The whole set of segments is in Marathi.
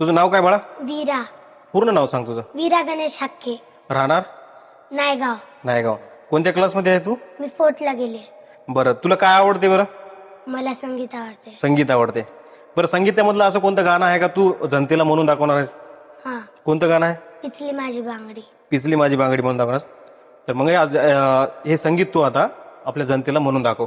तुझं नाव काय बाळा? वीरा. पूर्ण नाव सांग तुझं. वीरा गणेश हक्के राहणार? नायगाव. नायगाव. कोणत्या क्लासमध्ये आहे तू? मी फोर्टला गेले. बरं तुला काय आवडते बरं? मला संगीत आवडते. संगीत आवडते. बरं संगीतामधलं असं कोणतं गाणं आहे का तू जनतेला म्हणून दाखवणार आहेस? हा. कोणतं गाणं आहे? पिचली माझी बांगडी. पिचली माझी बांगडी म्हणून दाखवणार तर मग हे आज अं, हे संगीत तू आता आपल्या जनतेला म्हणून दाखव.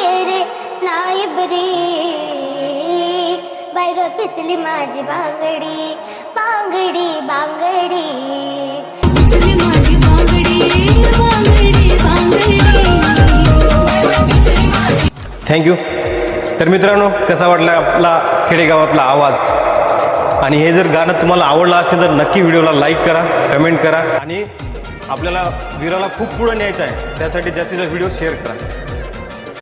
ग पिचली माझी बांगडी बांगडी बांगडी. पिचली माझी बांगडी बांगडी बांगडी. थँक्यू तर मित्रांनो कसा वाटला आपला खेडेगावातला आवाज? आणि हे जर गाणं तुम्हाला आवडलं असेल तर नक्की व्हिडिओला लाईक करा कमेंट करा. आणि आपल्याला वीराला खूप पुढं न्यायचं आहे. त्यासाठी जास्तीत जास्त व्हिडिओ शेअर करा.